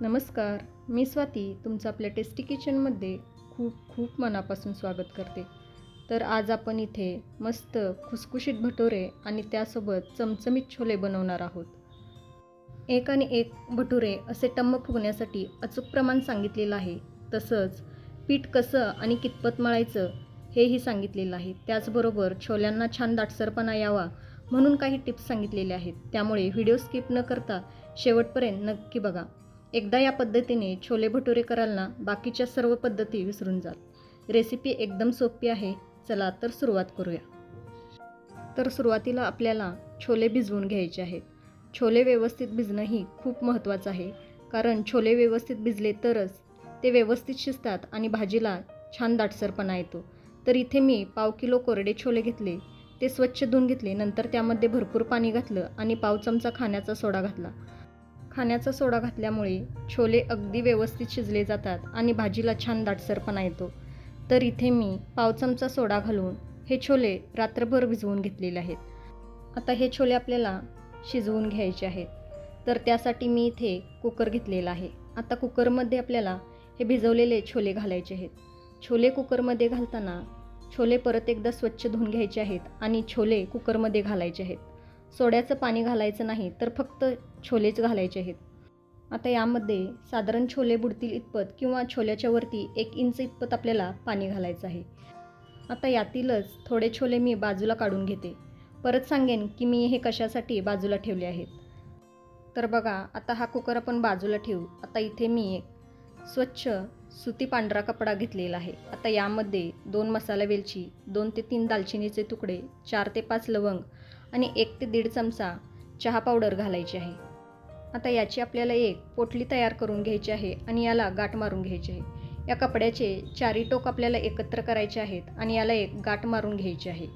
नमस्कार मी स्वाती तुमचं आपल्या टेस्टी किचनमध्ये खूप खूप मनापासून स्वागत करते. तर आज आपण इथे मस्त खुसखुशीत भटुरे आणि त्यासोबत चमचमीत छोले बनवणार आहोत. एक आणि एक भटुरे असे टम्म फुगण्यासाठी अचूक प्रमाण सांगितलेलं आहे. तसंच पीठ कसं आणि कितपत मळायचं हेही सांगितलेलं आहे. त्याचबरोबर छोल्यांना छान दाटसरपणा यावा म्हणून काही टिप्स सांगितलेले आहेत. त्यामुळे व्हिडिओ स्किप न करता शेवटपर्यंत नक्की बघा. एकदा या पद्धतीने छोले भटुरे कराल ना बाकीच्या सर्व पद्धती विसरून जाल रेसिपी एकदम सोपी आहे. चला तर सुरुवात करूया. तर सुरुवातीला आपल्याला छोले भिजवून घ्यायचे आहेत. छोले व्यवस्थित भिजणं ही खूप महत्त्वाचं आहे. कारण छोले व्यवस्थित भिजले तरच ते व्यवस्थित शिजतात आणि भाजीला छान दाटसरपणा येतो. तर इथे मी पाव किलो कोरडे छोले घेतले. ते स्वच्छ धुवून घेतले. नंतर त्यामध्ये भरपूर पाणी घातलं आणि पाव चमचा खाण्याचा सोडा घातला. खाण्याचा सोडा घातल्यामुळे छोले अगदी व्यवस्थित शिजले जातात आणि भाजीला छान दाटसरपणा येतो. तर इथे मी पाव चमचा सोडा घालून हे छोले रात्रभर भिजवून घेतलेले आहेत. आता हे छोले आपल्याला शिजवून घ्यायचे आहेत. तर त्यासाठी मी इथे कुकर घेतलेला आहे. आता कुकरमध्ये आपल्याला हे भिजवलेले छोले घालायचे आहेत. छोले कुकरमध्ये घालताना छोले परत एकदा स्वच्छ धुवून घ्यायचे आहेत आणि छोले कुकरमध्ये घालायचे आहेत. सोड्याचं पाणी घालायचं नाही तर फक्त छोलेच घालायचे आहेत. आता यामध्ये साधारण छोले बुडतील इतपत किंवा छोल्याच्या वरती एक इंच इतपत आपल्याला पाणी घालायचं आहे. आता यातीलच थोडे छोले मी बाजूला काढून घेते. परत सांगेन की मी हे कशासाठी बाजूला ठेवले आहेत. तर बघा आता हा कुकर आपण बाजूला ठेवू. आता इथे मी एक स्वच्छ सुती पांढरा कपडा घेतलेला आहे. आता यामध्ये दोन मसाला वेलची दोन ते तीन दालचिनीचे तुकडे चार ते पाच लवंग आणि एक ते दीड चमचा चहा पावडर घालायची आहे. आता याची आपल्याला एक पोटली तयार करून घ्यायची आहे आणि याला गाठ मारून घ्यायची आहे. या कपड्याचे चारी टोक आपल्याला एकत्र करायचे आहेत आणि याला एक गाठ मारून घ्यायची आहे.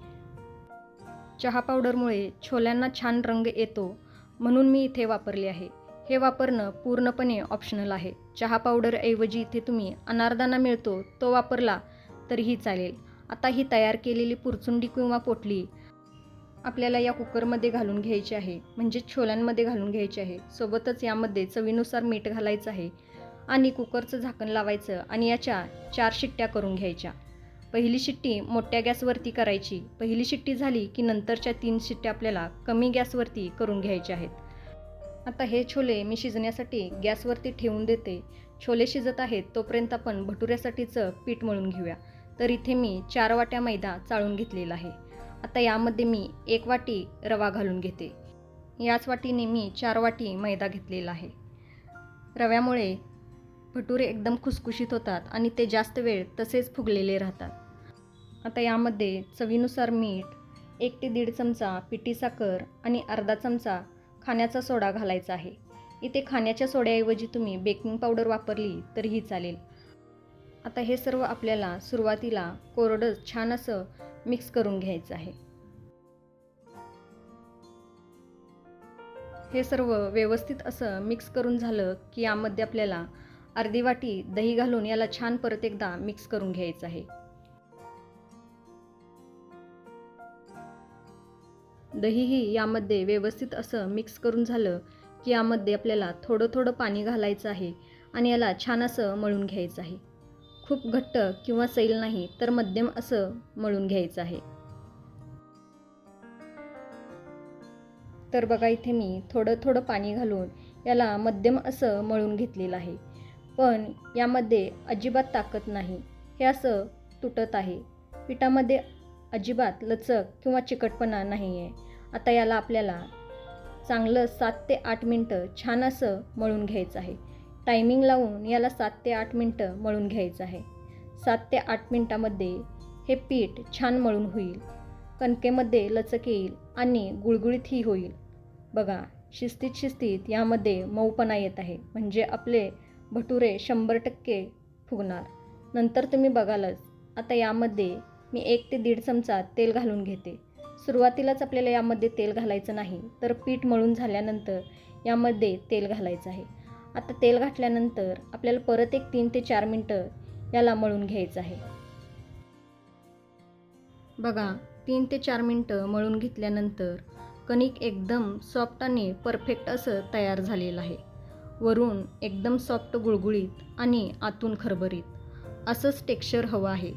चहा पावडरमुळे छोल्यांना छान रंग येतो म्हणून मी इथे वापरले आहे. हे वापरणं पूर्णपणे ऑप्शनल आहे. चहा पावडरऐवजी इथे तुम्ही अनारदाना मिळतो तो वापरला तरीही चालेल. आता ही तयार केलेली पुरचुंडी किंवा पोटली आपल्याला या कुकरमध्ये घालून घ्यायचे आहे. म्हणजे छोल्यांमध्ये घालून घ्यायचे आहे. सोबतच यामध्ये चवीनुसार मीठ घालायचं आहे. आणि कुकरचं झाकण लावायचं आणि याच्या चार शिट्ट्या करून घ्यायच्या. पहिली शिट्टी मोठ्या गॅसवरती करायची. पहिली शिट्टी झाली की नंतरच्या तीन शिट्ट्या आपल्याला कमी गॅसवरती करून घ्यायच्या आहेत. आता हे छोले मी शिजण्यासाठी गॅसवरती ठेवून देते. छोले शिजत आहेत तोपर्यंत आपण भटुऱ्यासाठीचं पीठ मळून घेऊया. तर इथे मी चार वाट्या मैदा चाळून घेतलेला आहे. आता यामध्ये मी एक वाटी रवा घालून घेते. याच वाटीने मी चार वाटी मैदा घेतलेला आहे. रव्यामुळे भटुरे एकदम खुसखुशीत होतात आणि ते जास्त वेळ तसेच फुगलेले राहतात. आता यामध्ये चवीनुसार मीठ एक ते दीड चमचा पिठी साखर आणि अर्धा चमचा खाण्याचा सोडा घालायचा आहे. इथे खाण्याच्या सोड्याऐवजी तुम्ही बेकिंग पावडर वापरली तरीही चालेल. आता हे सर्व आपल्याला सुरुवातीला कोरडं छान असं मिक्स करून घ्यायचं आहे. हे सर्व व्यवस्थित असं मिक्स करून झालं की यामध्ये आपल्याला अर्धी वाटी दही घालून याला छान परत एकदा मिक्स करून घ्यायचं आहे. दहीही यामध्ये व्यवस्थित असं मिक्स करून झालं की यामध्ये आपल्याला थोडं थोडं पाणी घालायचं आहे आणि याला छान असं मळून घ्यायचं आहे. खूप घट्ट किंवा सैल नाही तर मध्यम असं मळून घ्यायचं आहे. तर बघा इथे मी थोडं थोडं पाणी घालून याला मध्यम असं मळून घेतलेलं आहे. पण यामध्ये अजिबात ताकद नाही. हे असं तुटत आहे. पिठामध्ये अजिबात लचक किंवा चिकटपणा नाही आहे आता याला आपल्याला चांगलं सात ते आठ मिनटं छान असं मळून घ्यायचं आहे. टायमिंग लावून याला सात ते आठ मिनटं मळून घ्यायचं आहे. सात ते आठ मिनटामध्ये हे पीठ छान मळून होईल. कणकेमध्ये लचक येईल आणि गुळगुळीतही होईल. बघा शिस्तीत शिस्तीत यामध्ये मऊपणा येत आहे. म्हणजे आपले भटुरे शंभर टक्के फुगणार. नंतर तुम्ही बघालच. आता यामध्ये मी एक ते दीड चमचा तेल घालून घेते. सुरुवातीलाच आपल्याला यामध्ये तेल घालायचं नाही तर पीठ मळून झाल्यानंतर यामध्ये तेल घालायचं आहे. आता तेल घातल्यानंतर आपल्याला परत एक तीन ते चार मिनटं याला मळून घ्यायचं आहे. बघा तीन ते चार मिनटं मळून घेतल्यानंतर कणिक एकदम सॉफ्ट आणि परफेक्ट असं तयार झालेलं आहे. वरून एकदम सॉफ्ट गुळगुळीत आणि आतून खरबरीत असंच टेक्स्चर हवं आहे.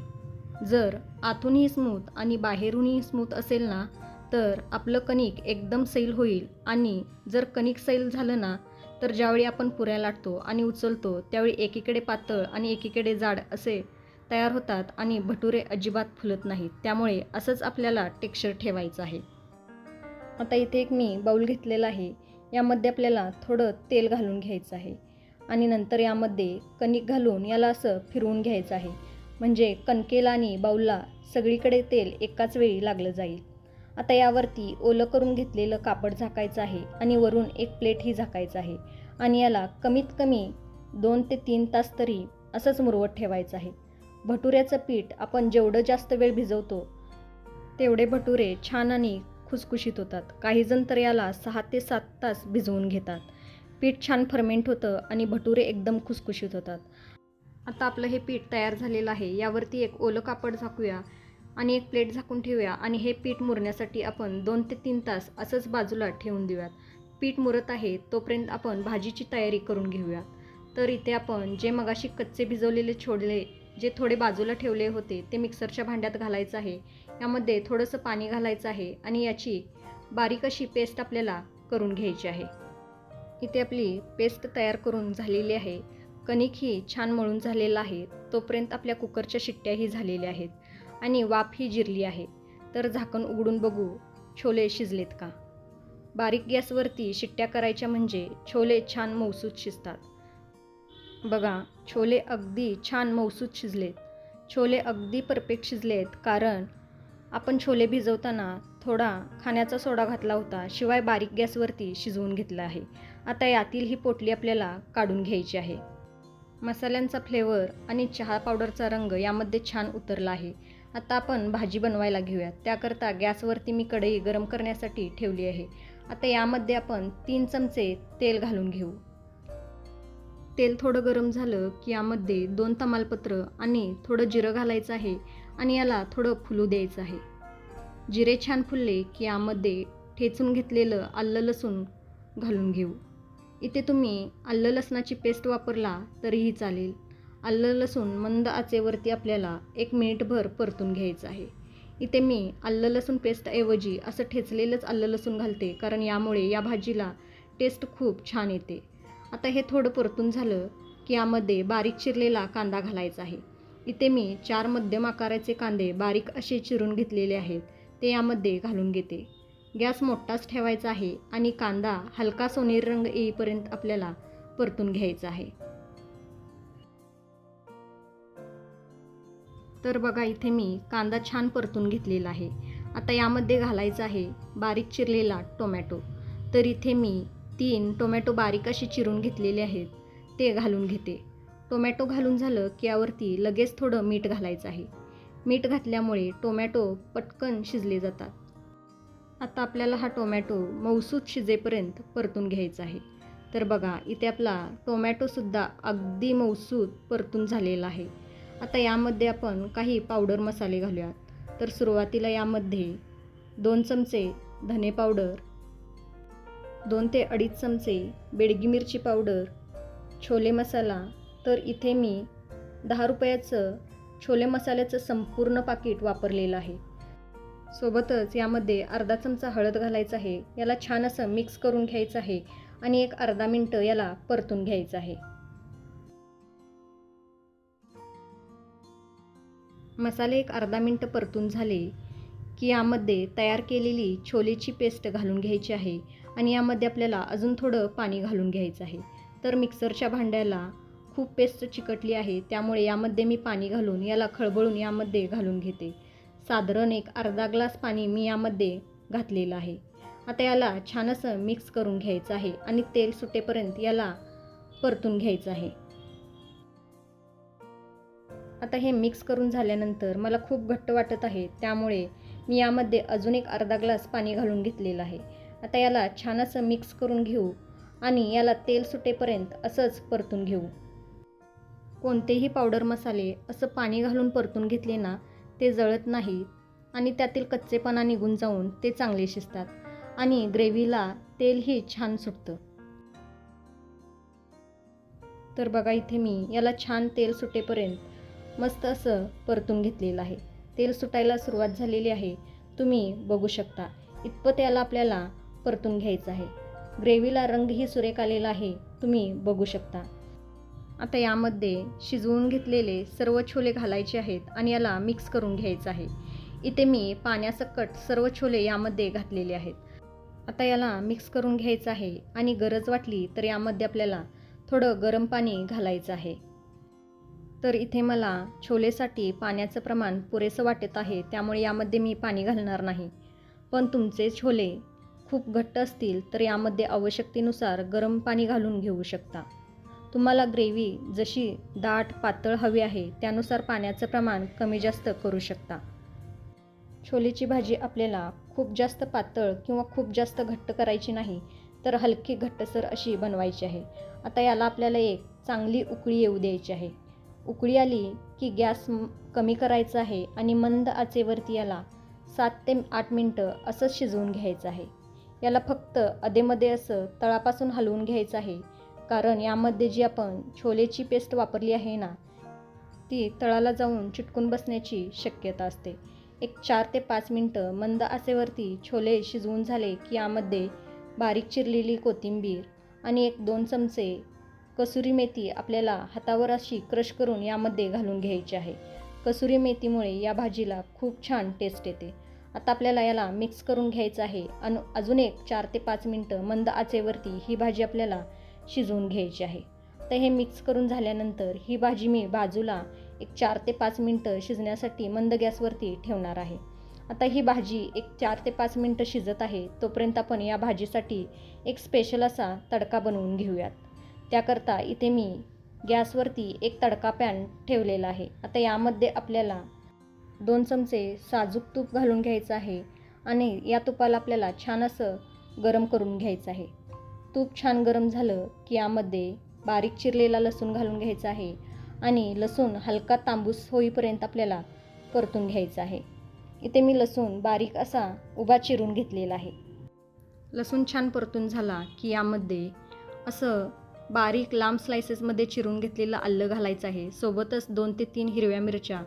जर आतूनही स्मूथ आणि बाहेरूनही स्मूथ असेल ना तर आपलं कणिक एकदम सैल होईल आणि जर कणिक सैल झालं ना तर ज्यावेळी आपण पुऱ्या लाटतो आणि उचलतो त्यावेळी एकीकडे पातळ आणि एकीकडे जाड असे तयार होतात आणि भटुरे अजिबात फुलत नाहीत. त्यामुळे असंच आपल्याला टेक्स्चर ठेवायचं आहे. आता इथे एक मी बाऊल घेतलेला आहे. यामध्ये आपल्याला थोडं तेल घालून घ्यायचं आहे. आणि नंतर यामध्ये कणिक घालून याला असं फिरवून घ्यायचं आहे. म्हणजे कणकेला आणि बाऊलला सगळीकडे तेल एकाच वेळी लागलं जाईल. आता यावरती ओलं करून घेतलेलं कापड झाकायचं आहे आणि वरून एक प्लेटही झाकायचं आहे. आणि याला कमीत कमी दोन ते तीन तास तरी असंच मुरवत ठेवायचं आहे. भटुऱ्याचं पीठ आपण जेवढं जास्त वेळ भिजवतो तेवढे भटुरे छान आणि खुसखुशीत होतात. काहीजण तर याला सहा ते सात तास भिजवून घेतात. पीठ छान फर्मेंट होतं आणि भटुरे एकदम खुसखुशीत होतात. आता आपलं हे पीठ तयार झालेलं आहे. यावरती एक ओलं कापड झाकूया. आणि एक प्लेट झाकून ठेवूया आणि हे पीठ मुरण्यासाठी आपण दोन ते तीन तास असंच बाजूला ठेवून देऊयात. पीठ मुरत आहे तोपर्यंत आपण भाजीची तयारी करून घेऊयात. तर इथे आपण जे मगाशी कच्चे भिजवलेले छोडले जे थोडे बाजूला ठेवले होते ते मिक्सरच्या भांड्यात घालायचं आहे. यामध्ये थोडंसं पाणी घालायचं आहे आणि याची बारीक अशी पेस्ट आपल्याला करून घ्यायची आहे. इथे आपली पेस्ट तयार करून झालेली आहे. कणिक ही छान मळून झालेलं आहे. तोपर्यंत आपल्या कुकरच्या शिट्ट्याही झालेल्या आहेत. आणि वाफही जिरली आहे. तर झाकण उघडून बघू छोले शिजलेत का? बारीक गॅसवरती शिट्ट्या करायच्या म्हणजे छोले छान मौसूद शिजतात. बघा छोले अगदी छान मौसूद शिजलेत. छोले अगदी परफेक्ट शिजलेत कारण आपण छोले भिजवताना थोडा खाण्याचा सोडा घातला होता शिवाय बारीक गॅसवरती शिजवून घेतला आहे. आता यातील ही पोटली आपल्याला काढून घ्यायची आहे. मसाल्यांचा फ्लेवर आणि चहा पावडरचा रंग यामध्ये छान उतरला आहे. आता आपण भाजी बनवायला घेऊयात. त्याकरता गॅसवरती मी कढई गरम करण्यासाठी ठेवली आहे. आता यामध्ये आपण तीन चमचे तेल घालून घेऊ. तेल थोडं गरम झालं की यामध्ये दोन तमालपत्र आणि थोडं जिरं घालायचं आहे आणि याला थोडं फुलू द्यायचं आहे. जिरे छान फुलले की यामध्ये ठेचून घेतलेलं आलं लसूण घालून घेऊ. इथे तुम्ही आलं लसणाची पेस्ट वापरला तरीही चालेल. आलं लसूण मंद आचेवरती आपल्याला एक मिनिटभर परतून घ्यायचं आहे. इथे मी आलं लसूण पेस्टऐवजी असं ठेचलेलंच आलं लसूण घालते कारण यामुळे या भाजीला टेस्ट खूप छान येते. आता हे थोडं परतून झालं की यामध्ये बारीक चिरलेला कांदा घालायचा आहे. इथे मी चार मध्यम आकाराचे कांदे बारीक असे चिरून घेतलेले आहेत ते यामध्ये घालून घेते. गॅस मोठाच ठेवायचा आहे आणि कांदा हलका सोनेरी रंग येईपर्यंत आपल्याला परतून घ्यायचा आहे. तर बघा इथे मी कांदा छान परतून घेतलेला आहे. आता यामध्ये घालायचं आहे बारीक चिरलेला टोमॅटो. तर इथे मी तीन टोमॅटो बारीक असे चिरून घेतलेले आहेत ते घालून घेते. टोमॅटो घालून झालं की यावरती लगेच थोडं मीठ घालायचं आहे. मीठ घातल्यामुळे टोमॅटो पटकन शिजले जातात. आता आपल्याला हा टोमॅटो मौसूद शिजेपर्यंत परतून घ्यायचा आहे. तर बघा इथे आपला टोमॅटोसुद्धा अगदी मौसूद परतून झालेला आहे. आता यामध्ये आपण काही पावडर मसाले घालूयात. तर सुरुवातीला यामध्ये दोन चमचे धने पावडर दोन ते अडीच चमचे बेडगी मिरची पावडर छोले मसाला. तर इथे मी दहा रुपयाचं छोले मसाल्याचं संपूर्ण पाकिट वापरलेलं आहे. सोबतच यामध्ये अर्धा चमचा हळद घालायचा आहे. याला छान असं मिक्स करून घ्यायचं आहे आणि एक अर्धा मिनटं याला परतून घ्यायचं आहे. मसाले एक अर्धा मिनटं परतून झाले की यामध्ये तयार केलेली छोलेची पेस्ट घालून घ्यायची आहे आणि यामध्ये आपल्याला अजून थोडं पाणी घालून घ्यायचं आहे. तर मिक्सरच्या भांड्याला खूप पेस्ट चिकटली आहे त्यामुळे यामध्ये मी पाणी घालून याला खळबळून यामध्ये घालून घेते. साधारण एक अर्धा ग्लास पाणी मी यामध्ये घातलेलं आहे. आता याला छान असं मिक्स करून घ्यायचं आहे आणि तेल सुटेपर्यंत याला परतून घ्यायचं आहे. आता हे मिक्स करून झाल्यानंतर मला खूप घट्ट वाटत आहे. त्यामुळे मी यामध्ये अजून एक अर्धा ग्लास पाणी घालून घेतलेलं आहे. आता याला छान असं मिक्स करून घेऊ आणि याला तेल सुटेपर्यंत असंच परतून घेऊ. कोणतेही पावडर मसाले असं पाणी घालून परतून घेतले ना ते जळत नाही आणि त्यातील कच्चेपणा निघून जाऊन ते चांगले शिजतात आणि ग्रेव्हीला तेलही छान सुटतं. तर बघा इथे मी याला छान तेल सुटेपर्यंत मस्त असं परतून घेतलेलं आहे. तेल सुटायला सुरुवात झालेली आहे. तुम्ही बघू शकता इतपत याला आपल्याला परतून घ्यायचं आहे. ग्रेव्हीला रंगही सुरेख आलेला आहे तुम्ही बघू शकता. आता यामध्ये शिजवून घेतलेले सर्व छोले घालायचे आहेत आणि याला मिक्स करून घ्यायचं आहे. इथे मी पाण्यासकट सर्व छोले यामध्ये घातलेले आहेत. आता याला मिक्स करून घ्यायचं आहे आणि गरज वाटली तर यामध्ये आपल्याला थोडं गरम पाणी घालायचं आहे. तर इथे मला छोलेसाठी पाण्याचं प्रमाण पुरेसं वाटत आहे त्यामुळे यामध्ये मी पाणी घालणार नाही. पण तुमचे छोले खूप घट्ट असतील तर यामध्ये आवश्यकतेनुसार गरम पाणी घालून घेऊ शकता. तुम्हाला ग्रेव्ही जशी दाट पातळ हवी आहे त्यानुसार पाण्याचं प्रमाण कमी जास्त करू शकता. छोलेची भाजी आपल्याला खूप जास्त पातळ किंवा खूप जास्त घट्ट करायची नाही तर हलकी घट्टसर अशी बनवायची आहे. आता याला आपल्याला एक चांगली उकळी येऊ द्यायची आहे. उकळी आली की गॅस कमी करायचा आहे आणि मंद आचेवरती याला सात ते आठ मिनटं असंच शिजवून घ्यायचं आहे. याला फक्त अधेमध्ये असं तळापासून हलवून घ्यायचं आहे. कारण यामध्ये जी आपण छोलेची पेस्ट वापरली आहे ना ती तळाला जाऊन चिटकून बसण्याची शक्यता असते. एक चार ते पाच मिनटं मंद आचेवरती छोले शिजवून झाले की यामध्ये बारीक चिरलेली कोथिंबीर आणि एक दोन चमचे कसुरी मेथी आपल्याला हातावर अशी क्रश करून यामध्ये घालून घ्यायची आहे. कसुरी मेथीमुळे या भाजीला खूप छान टेस्ट येते. आता आपल्याला याला मिक्स करून घ्यायचं आहे आणि अजून एक चार ते पाच मिनटं मंद आचेवरती ही भाजी आपल्याला शिजवून घ्यायची आहे. तर हे मिक्स करून झाल्यानंतर ही भाजी मी बाजूला एक चार ते पाच मिनटं शिजण्यासाठी मंद गॅसवरती ठेवणार आहे. आता ही भाजी एक चार ते पाच मिनटं शिजत आहे तोपर्यंत आपण या भाजीसाठी एक स्पेशल असा तडका बनवून घेऊयात. त्याकरता इथे मी गॅसवरती एक तडका पॅन ठेवलेला आहे. आता यामध्ये आपल्याला दोन चमचे साजूक तूप घालून घ्यायचं आहे आणि या तुपाला आपल्याला छान असं गरम करून घ्यायचं आहे. तूप छान गरम झालं की यामध्ये बारीक चिरलेला लसूण घालून घ्यायचा आहे आणि लसूण हलका तांबूस होईपर्यंत आपल्याला परतून घ्यायचा आहे. इथे मी लसूण बारीक असा उभा चिरून घेतलेला आहे. लसूण छान परतून झाला की यामध्ये असं बारीक लांब स्लायसेसमध्ये चिरून घेतलेलं आलं घालायचं आहे. सोबतच दोन ते तीन हिरव्या मिरच्या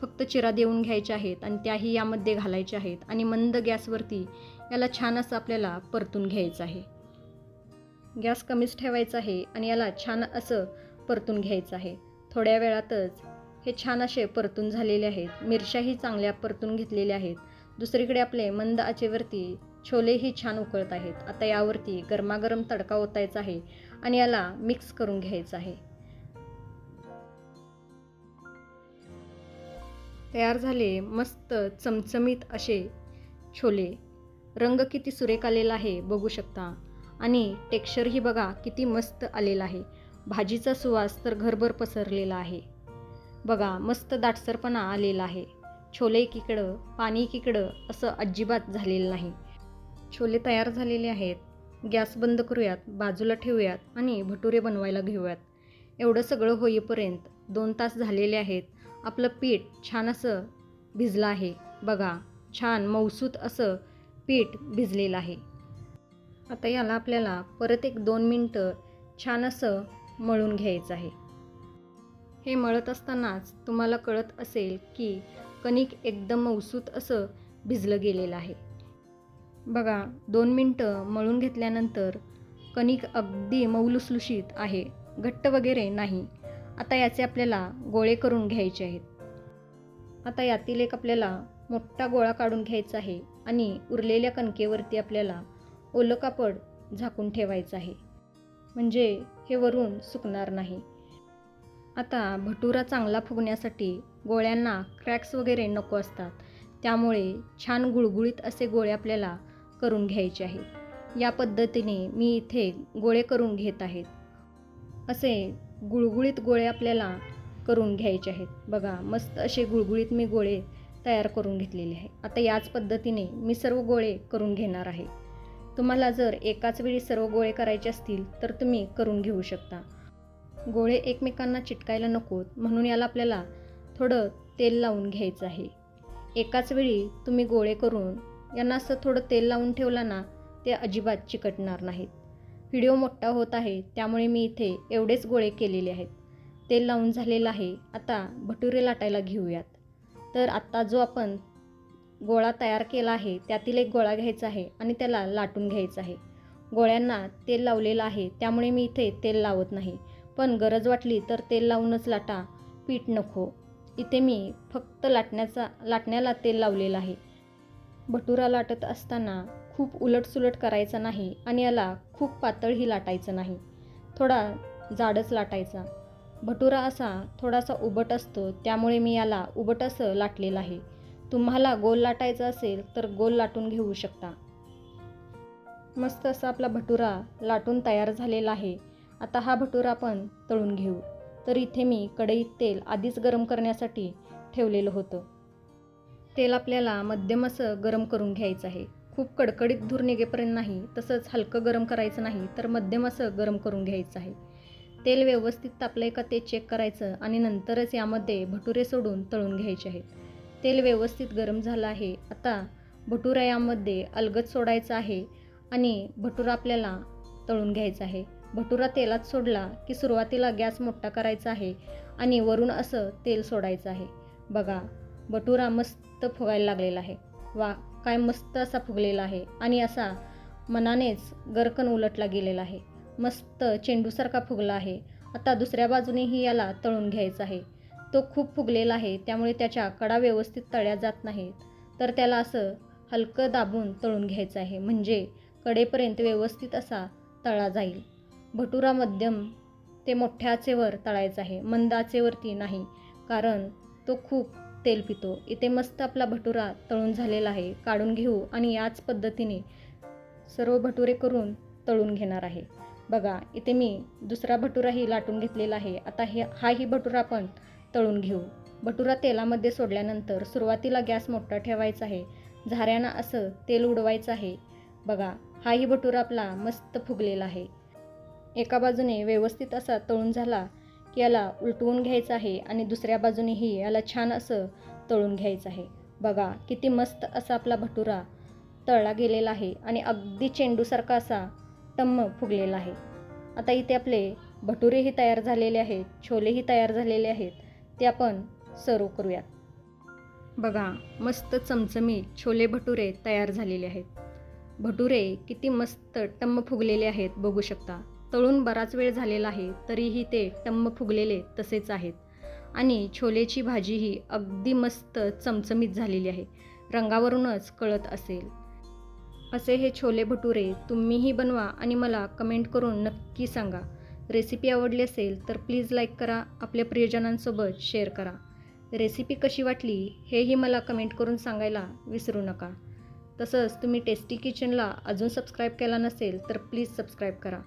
फक्त चिरा देऊन घ्यायच्या आहेत आणि त्याही यामध्ये घालायच्या आहेत आणि मंद गॅसवरती याला छान असं आपल्याला परतून घ्यायचं आहे. गॅस कमीच ठेवायचा आहे आणि याला छान असं परतून घ्यायचं आहे. थोड्या वेळातच हे छान असे परतून झालेले आहेत. मिरच्याही चांगल्या परतून घेतलेल्या आहेत. दुसरीकडे आपले मंद आचेवरती छोलेही छान उकळत आहेत. आता यावरती गरमागरम तडका ओतायचा आहे. आणि याला मिक्स करून घ्यायचं आहे. तयार झाले मस्त चमचमीत असे छोले. रंग किती सुरेख आलेला आहे बघू शकता. आणि टेक्स्चरही बघा किती मस्त आलेला आहे. भाजीचा सुवास तर घरभर पसरलेला आहे. बघा मस्त दाटसरपणा आलेला आहे. छोले एकीकडं पाणी एकीकडं असं अजिबात झालेलं नाही. छोले तयार झालेले आहेत. गॅस बंद करूयात बाजूला ठेवूयात आणि भटुरे बनवायला घेऊयात. एवढं सगळं होईपर्यंत दोन तास झालेले आहेत. आपलं पीठ छान असं भिजलं आहे. बघा छान मौसूत असं पीठ भिजलेलं आहे. आता याला आपल्याला परत एक दोन मिनटं छान असं मळून घ्यायचं आहे. हे मळत असतानाच तुम्हाला कळत असेल की कणिक एकदम मौसूत असं भिजलं गेलेलं आहे. बघा दोन मिनटं मळून घेतल्यानंतर कणिक अगदी मौलुसलुशीत आहे घट्ट वगैरे नाही. आता याचे आपल्याला गोळे करून घ्यायचे आहेत. आता यातील एक आपल्याला मोठा गोळा काढून घ्यायचा आहे आणि उरलेल्या कणकेवरती आपल्याला ओलं कापड झाकून ठेवायचं आहे. म्हणजे हे वरून सुकणार नाही. आता भटुरा चांगला फुगण्यासाठी गोळ्यांना क्रॅक्स वगैरे नको असतात. त्यामुळे छान गुळगुळीत असे गोळे आपल्याला करून घ्यायचे आहेत या पद्धतीने मी इथे गोळे करून घेत आहेत. असे गुळगुळीत गोळे आपल्याला करून घ्यायचे आहेत. बघा मस्त असे गुळगुळीत मी गोळे तयार करून घेतलेले आहे. आता याच पद्धतीने मी सर्व गोळे करून घेणार आहे. तुम्हाला जर एकाच वेळी सर्व गोळे करायचे असतील तर तुम्ही करून घेऊ शकता. गोळे एकमेकांना चिटकायला नकोत म्हणून याला आपल्याला थोडं तेल लावून घ्यायचं आहे. एकाच वेळी तुम्ही गोळे करून यांना असं थोडं तेल लावून ठेवलं ना ते अजिबात चिकटणार नाहीत. व्हिडिओ मोठा होत आहे त्यामुळे मी इथे एवढेच गोळे केलेले आहेत. तेल लावून झालेलं आहे आता भटुरे लाटायला घेऊयात. तर आत्ता जो आपण गोळा तयार केला आहे त्यातील एक गोळा घ्यायचा आहे आणि त्याला लाटून घ्यायचा आहे. गोळ्यांना तेल लावलेलं आहे त्यामुळे मी इथे तेल लावत नाही. पण गरज वाटली तर तेल लावूनच लाटा पीठ नको. इथे मी फक्त लाटण्याचा लाटण्याला तेल लावलेलं आहे. भटुरा लाटत असताना खूप उलटसुलट करायचा नाही आणि याला खूप पातळही लाटायचं नाही. थोडा जाडच लाटायचा. भटुरा असा थोडासा उबट असतो त्यामुळे मी याला उबट असं लाटलेलं आहे. तुम्हाला गोल लाटायचा असेल तर गोल लाटून घेऊ शकता. मस्त असा आपला भटुरा लाटून तयार झालेला आहे. आता हा भटुरा आपण तळून घेऊ. तर इथे मी कढईत तेल आधीच गरम करण्यासाठी ठेवलेलं होतं. तेल आपल्याला मध्यम असं गरम करून घ्यायचं आहे. खूप कडकडीत धूर निघेपर्यंत नाही तसंच हलकं गरम करायचं नाही तर मध्यम असं गरम करून घ्यायचं आहे. तेल व्यवस्थित तापलं का ते चेक करायचं आणि नंतरच यामध्ये भटुरे सोडून तळून घ्यायचे आहेत. तेल व्यवस्थित गरम झालं आहे. आता भटुरा यामध्ये अलगद सोडायचं आहे आणि भटुरा आपल्याला तळून घ्यायचा आहे. भटुरा तेलात सोडला की सुरुवातीला गॅस मोठा करायचा आहे आणि वरून असं तेल सोडायचं आहे. बघा भटुरा मस्त फुगायला लागलेला आहे. वा काय मस्त असा फुगलेला आहे. आणि असा मनानेच गरकन उलटला गेलेला आहे. मस्त चेंडूसारखा फुगला आहे. आता दुसऱ्या बाजूनेही याला तळून घ्यायचा आहे. तो खूप फुगलेला आहे त्यामुळे त्याच्या कडा व्यवस्थित तळ्या जात नाहीत. तर त्याला असं हलकं दाबून तळून घ्यायचं आहे. म्हणजे कडेपर्यंत व्यवस्थित असा तळा जाईल. भटुरा मध्यम ते मोठ्या आचेवर तळायचा आहे. मंद आचेवरती नाही. कारण तो खूप तेल पितो. इथे मस्त आपला भटुरा तळून झालेला आहे. काढून घेऊ आणि याच पद्धतीने सर्व भटुरे करून तळून घेणार आहे. बघा इथे मी दुसरा भटुराही लाटून घेतलेला आहे. आता हे हाही भटुरा आपण तळून घेऊ. भटुरा तेलामध्ये सोडल्यानंतर सुरुवातीला गॅस मोठा ठेवायचा आहे. झाऱ्यानं असं तेल उडवायचं आहे. बघा हाही भटुरा आपला मस्त फुगलेला आहे. एका बाजूने व्यवस्थित असा तळून झाला की याला उलटवून घ्यायचं आहे आणि दुसऱ्या बाजूनेही याला छान असं तळून घ्यायचं आहे. बघा किती मस्त असा आपला भटुरा तळला गेलेला आहे आणि अगदी चेंडूसारखा असा टम्म फुगलेला आहे. आता इथे आपले भटुरेही तयार झालेले आहेत छोलेही तयार झालेले आहेत. ते आपण सर्व करूयात. बघा मस्त चमचमीत छोले भटुरे तयार झालेले आहेत. भटुरे किती मस्त टम्म फुगलेले आहेत बघू शकता. तळून बराच वेळ झालेला आहे तरीही ते टम्म फुगलेले तसेच आहेत. आणि छोलेची भाजीही अगदी मस्त चमचमीत झालेली आहे. रंगावरूनच कळत असेल. असे हे छोले भटुरे तुम्हीही बनवा आणि मला कमेंट करून नक्की सांगा. रेसिपी आवडली असेल तर प्लीज लाईक करा आपल्या प्रियजनांसोबत शेअर करा. रेसिपी कशी वाटली हेही मला कमेंट करून सांगायला विसरू नका. तसंच तुम्ही टेस्टी किचनला अजून सबस्क्राईब केला नसेल तर प्लीज सबस्क्राईब करा.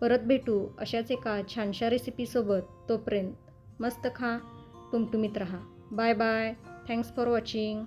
परत भेटू अशाच एका छानशा रेसिपीसोबत तोपर्यंत मस्त खा टुमटुमीत राहा. Bye bye thanks for watching